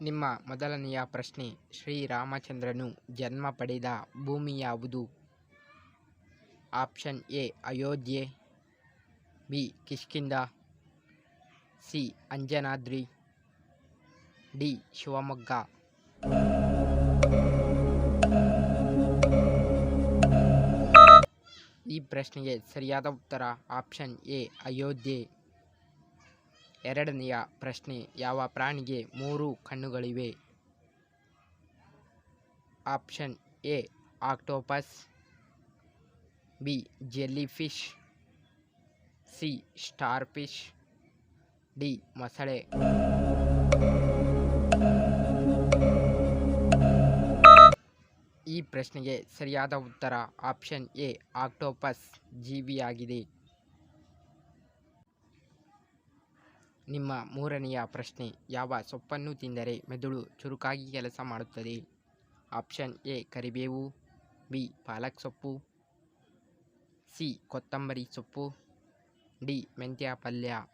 ನಿಮ್ಮ ಮೊದಲನೆಯ ಪ್ರಶ್ನೆ ಶ್ರೀರಾಮಚಂದ್ರನು ಜನ್ಮ ಪಡೆದ ಭೂಮಿ ಯಾವುದು? Option A, Ayodhya, B Kishkindha C, Anjanadri, D, Shivamogga. ಈ ಪ್ರಶ್ನೆಗೆ ಸರಿಯಾದ ಉತ್ತರ ಆಪ್ಷನ್ ಎ, ಅಯೋಧ್ಯೆ. ಎರಡನೆಯ ಪ್ರಶ್ನೆ, ಯಾವ ಪ್ರಾಣಿಗೆ ಮೂರು ಕಣ್ಣುಗಳಿವೆ? Option A, octopus, B, jellyfish, C starfish D, ಮೊಸಳೆ. ಈ ಪ್ರಶ್ನೆಗೆ ಸರಿಯಾದ ಉತ್ತರ ಆಪ್ಷನ್ ಎ, ಆಕ್ಟೋಪಸ್, ಜೀವಿಯಾಗಿದೆ. ನಿಮ್ಮ ಮೂರನೆಯ ಪ್ರಶ್ನೆ, ಯಾವ ಸೊಪ್ಪನ್ನು ತಿಂದರೆ ಮೆದುಳು ಚುರುಕಾಗಿ ಕೆಲಸ ಮಾಡುತ್ತದೆ? ಆಪ್ಷನ್ ಎ, ಕರಿಬೇವು, ಬಿ, ಪಾಲಕ್ ಸೊಪ್ಪು, ಸಿ, ಕೊತ್ತಂಬರಿ ಸೊಪ್ಪು, ಡಿ, ಮೆಂತ್ಯ ಪಲ್ಯ.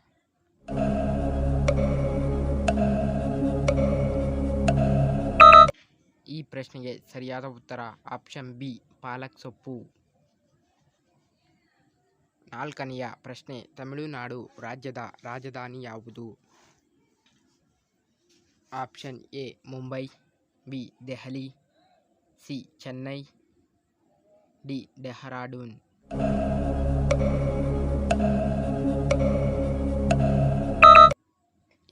ಈ ಪ್ರಶ್ನೆಗೆ ಸರಿಯಾದ ಉತ್ತರ ಆಪ್ಷನ್ ಬಿ, ಪಾಲಕ್ ಸೊಪ್ಪು. ನಾಲ್ಕನೆಯ ಪ್ರಶ್ನೆ, ತಮಿಳುನಾಡು ರಾಜ್ಯದ ರಾಜಧಾನಿ ಯಾವುದು? Option A, Mumbai, B, Delhi, C, Chennai, D, Dehradun.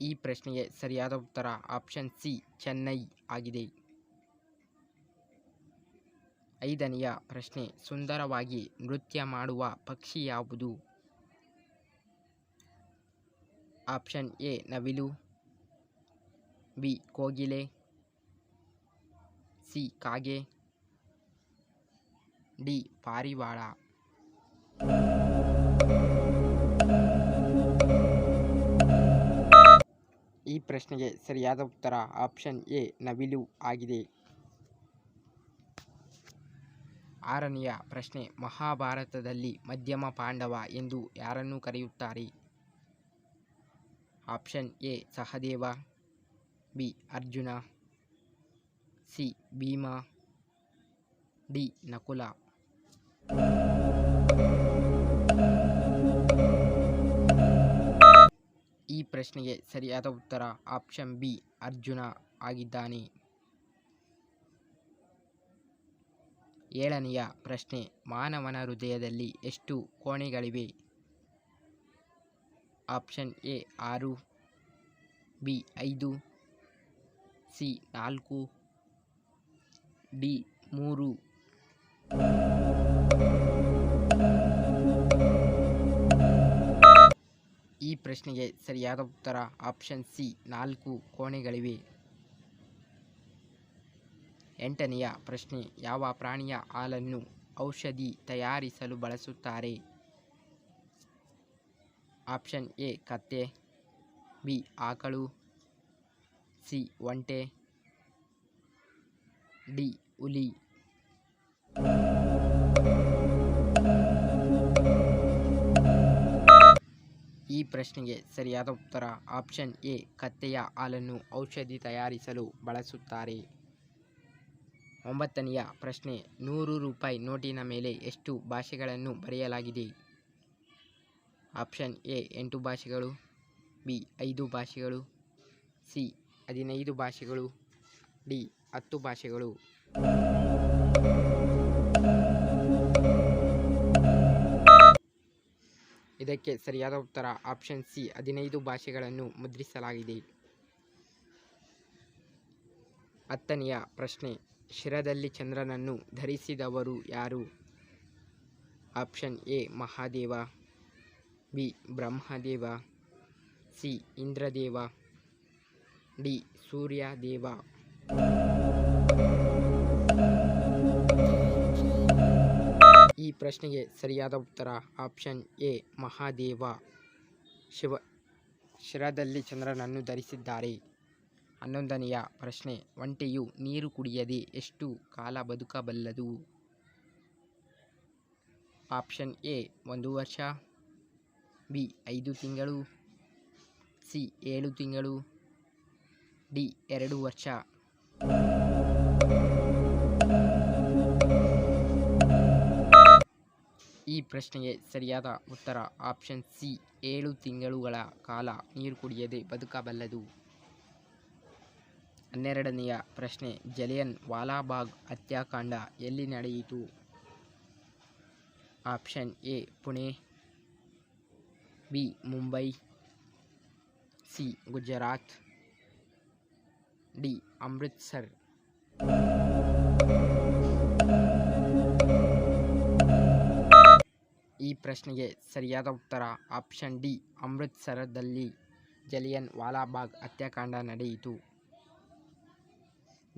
ಈ ಪ್ರಶ್ನೆಗೆ ಸರಿಯಾದ ಉತ್ತರ ಆಪ್ಷನ್ ಸಿ, ಚೆನ್ನೈ ಆಗಿದೆ. ಐದನೆಯ ಪ್ರಶ್ನೆ, ಸುಂದರವಾಗಿ ನೃತ್ಯ ಮಾಡುವ ಪಕ್ಷಿ ಯಾವುದು? ಆಪ್ಷನ್ ಎ, ನವಿಲು, ಬಿ, ಕೋಗಿಲೆ, ಸಿ, ಕಾಗೆ, ಡಿ, ಪಾರಿವಾಳ. ಈ ಪ್ರಶ್ನೆಗೆ ಸರಿಯಾದ ಉತ್ತರ ಆಪ್ಷನ್ ಎ, ನವಿಲು ಆಗಿದೆ. ಆರನೆಯ ಪ್ರಶ್ನೆ, ಮಹಾಭಾರತದಲ್ಲಿ ಮಧ್ಯಮ ಪಾಂಡವ ಎಂದು ಯಾರನ್ನು ಕರೆಯುತ್ತಾರೆ? Option A, Sahadeva, B, Arjuna, C, Bhima, D, Nakula. ಈ ಪ್ರಶ್ನೆಗೆ ಸರಿಯಾದ ಉತ್ತರ ಆಪ್ಷನ್ ಬಿ, ಅರ್ಜುನ ಆಗಿದ್ದಾನೆ. ಏಳನೆಯ ಪ್ರಶ್ನೆ, ಮಾನವನ ಹೃದಯದಲ್ಲಿ ಎಷ್ಟು ಕೋಣೆಗಳಿವೆ? ಆಪ್ಷನ್ ಎ, ಆರು, ಬಿ, ಐದು, ಸಿ, ನಾಲ್ಕು, ಡಿ, ಮೂರು. ಈ ಪ್ರಶ್ನೆಗೆ ಸರಿಯಾದ ಉತ್ತರ ಆಪ್ಷನ್ ಸಿ, ನಾಲ್ಕು ಕೋಣೆಗಳಿವೆ. ಎಂಟನೆಯ ಪ್ರಶ್ನೆ, ಯಾವ ಪ್ರಾಣಿಯ ಹಾಲನ್ನು ಔಷಧಿ ತಯಾರಿಸಲು ಬಳಸುತ್ತಾರೆ? ಆಪ್ಷನ್ ಎ, ಕತ್ತೆ, ಬಿ, ಆಕಳು, ಸಿ, ಒಂಟೆ, ಡಿ, ಹುಲಿ. ಈ ಪ್ರಶ್ನೆಗೆ ಸರಿಯಾದ ಉತ್ತರ ಆಪ್ಷನ್ ಎ, ಕತ್ತೆಯ ಹಾಲನ್ನು ಔಷಧಿ ತಯಾರಿಸಲು ಬಳಸುತ್ತಾರೆ. ಒಂಬತ್ತನೆಯ ಪ್ರಶ್ನೆ, ನೂರು ರೂಪಾಯಿ ನೋಟಿನ ಮೇಲೆ ಎಷ್ಟು ಭಾಷೆಗಳನ್ನು ಬರೆಯಲಾಗಿದೆ? ಆಪ್ಷನ್ ಎ, ಎಂಟು ಭಾಷೆಗಳು, ಬಿ, ಐದು ಭಾಷೆಗಳು, ಸಿ, ಹದಿನೈದು ಭಾಷೆಗಳು, ಡಿ, ಹತ್ತು ಭಾಷೆಗಳು. ಇದಕ್ಕೆ ಸರಿಯಾದ ಉತ್ತರ ಆಪ್ಷನ್ ಸಿ, ಹದಿನೈದು ಭಾಷೆಗಳನ್ನು ಮುದ್ರಿಸಲಾಗಿದೆ. ಹತ್ತನೆಯ ಪ್ರಶ್ನೆ ಶಿರದಲ್ಲಿ ಚಂದ್ರನನ್ನು ಧರಿಸಿದವರು ಯಾರು? Option A, Mahadeva, B, Brahmadeva, C, Indradeva, D, Suryadeva. ಈ ಪ್ರಶ್ನೆಗೆ ಸರಿಯಾದ ಉತ್ತರ ಆಪ್ಷನ್ ಎ, ಮಹಾದೇವ. ಶಿವ, ಶಿರದಲ್ಲಿ ಚಂದ್ರನನ್ನು ಧರಿಸಿದ್ದಾರೆ. ಹನ್ನೊಂದನೆಯ ಪ್ರಶ್ನೆ, ಒಂಟೆಯು ನೀರು ಕುಡಿಯದೆ ಎಷ್ಟು ಕಾಲ ಬದುಕಬಲ್ಲದು? ಆಪ್ಷನ್ ಎ, ಒಂದು ವರ್ಷ. ಬಿ, ಐದು ತಿಂಗಳು. ಸಿ, ಏಳು ತಿಂಗಳು. ಡಿ, ಎರಡು ವರ್ಷ. ಈ ಪ್ರಶ್ನೆಗೆ ಸರಿಯಾದ ಉತ್ತರ ಆಪ್ಷನ್ ಸಿ, ಏಳು ತಿಂಗಳುಗಳ ಕಾಲ ನೀರು ಕುಡಿಯದೆ ಬದುಕಬಲ್ಲದು. ಹನ್ನೆರಡನೆಯ ಪ್ರಶ್ನೆ, ಜಲಿಯನ್ ವಾಲಾಬಾಗ್ ಹತ್ಯಾಕಾಂಡ ಎಲ್ಲಿ ನಡೆಯಿತು? Option A, Pune, B, Mumbai, C, Gujarat, D, Amritsar. ಈ ಪ್ರಶ್ನೆಗೆ ಸರಿಯಾದ ಉತ್ತರ ಆಪ್ಷನ್ ಡಿ, ಅಮೃತ್ಸರದಲ್ಲಿ ಜಲಿಯನ್ ವಾಲಾಬಾಗ್ ಹತ್ಯಾಕಾಂಡ ನಡೆಯಿತು.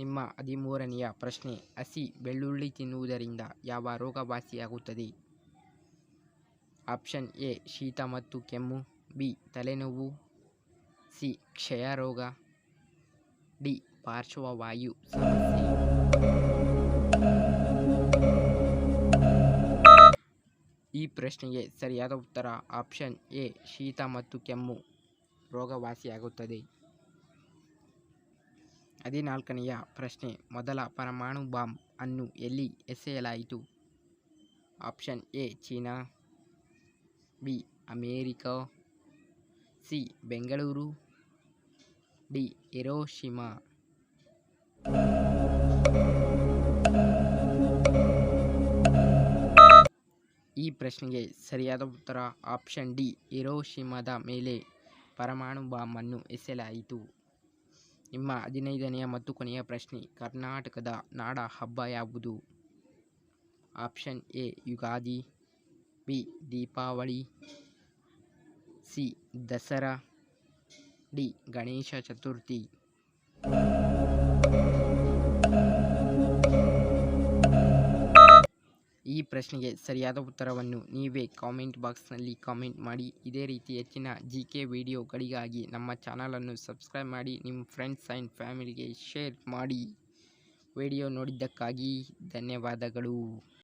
ನಿಮ್ಮ ಹದಿಮೂರನೆಯ ಪ್ರಶ್ನೆ, ಹಸಿ ಬೆಳ್ಳುಳ್ಳಿ ತಿನ್ನುವುದರಿಂದ ಯಾವ ರೋಗ ವಾಸಿಯಾಗುತ್ತದೆ ಆಪ್ಷನ್ ಎ, ಶೀತ ಮತ್ತು ಕೆಮ್ಮು. ಬಿ, ತಲೆನೋವು. ಸಿ ಕ್ಷಯ ರೋಗ ಡಿ, ಪಾರ್ಶ್ವವಾಯು ಸಮಸ್ಯೆ. ಈ ಪ್ರಶ್ನೆಗೆ ಸರಿಯಾದ ಉತ್ತರ ಆಪ್ಷನ್ ಎ, ಶೀತ ಮತ್ತು ಕೆಮ್ಮು ರೋಗ ವಾಸಿಯಾಗುತ್ತದೆ ಹದಿನಾಲ್ಕನೆಯ ಪ್ರಶ್ನೆ. ಮೊದಲ ಪರಮಾಣು ಬಾಂಬ್ ಅನ್ನು ಎಲ್ಲಿ ಎಸೆಯಲಾಯಿತು? Option A, China, B, America, C, Bengaluru, D, Hiroshima. ಈ ಪ್ರಶ್ನೆಗೆ ಸರಿಯಾದ ಉತ್ತರ ಆಪ್ಷನ್ ಡಿ, ಹಿರೋಶಿಮಾದ ಮೇಲೆ ಪರಮಾಣು ಬಾಂಬನ್ನು ಎಸೆಯಲಾಯಿತು. ನಿಮ್ಮ ಹದಿನೈದನೆಯ ಮತ್ತು ಕೊನೆಯ ಪ್ರಶ್ನೆ. ಕರ್ನಾಟಕದ ನಾಡ ಹಬ್ಬ ಯಾವುದು? Option A, Ugadi, B, Deepavali, C, Dasara, D, Ganesha Chaturthi. ಈ ಪ್ರಶ್ನೆಗೆ ಸರಿಯಾದ ಉತ್ತರವನ್ನು ನೀವೇ ಕಾಮೆಂಟ್ ಬಾಕ್ಸ್ನಲ್ಲಿ ಕಾಮೆಂಟ್ ಮಾಡಿ. ಇದೇ ರೀತಿ ಹೆಚ್ಚಿನ ಜಿ ಕೆ ವಿಡಿಯೋಗಳಿಗಾಗಿ ನಮ್ಮ ಚಾನಲನ್ನು ಸಬ್ಸ್ಕ್ರೈಬ್ ಮಾಡಿ, ನಿಮ್ಮ ಫ್ರೆಂಡ್ಸ್ ಆ್ಯಂಡ್ ಫ್ಯಾಮಿಲಿಗೆ ಶೇರ್ ಮಾಡಿ. ವಿಡಿಯೋ ನೋಡಿದ್ದಕ್ಕಾಗಿ ಧನ್ಯವಾದಗಳು.